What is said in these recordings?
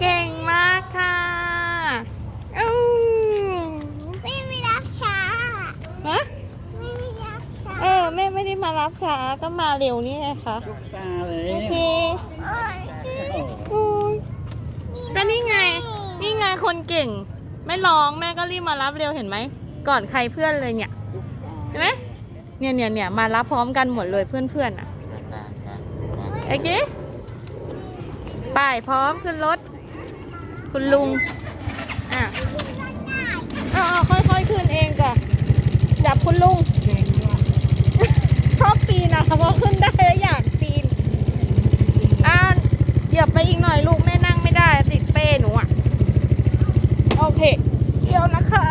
เก่งมากค่ะอู้ไม่มีรับช้าฮะไม่มีรับช้าเออแม่ไม่ได้มารับช้าก็มาเร็วนี่ไงคะลูกตาเลยโอเคโอ้ยก็นี่ไง นี่ไงคนเก่ง ไม่ร้องแม่ก็รีบมารับเร็วเห็นไหม ก่อนใครเพื่อนเลยเนี่ยเห็นไหมเนี่ยเนี่ยเนี่ยมารับพร้อมกันหมดเลยเพื่อนเพื่อะ โอเค ไป้พร้อมขึ้นรถ คุณลุง อะเอาค่อยๆขึ้นเองก่อนจับคุณลุง ชอบปีนอะเพราะขึ้นได้แล้วอยากปีน อ่าเหยียบไปอีกหน่อยลูกแม่นั่งไม่ได้ ติดเป้หนูอะ โอเค เดี๋ยวนะคะ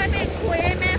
ให้ไปคุยใแม่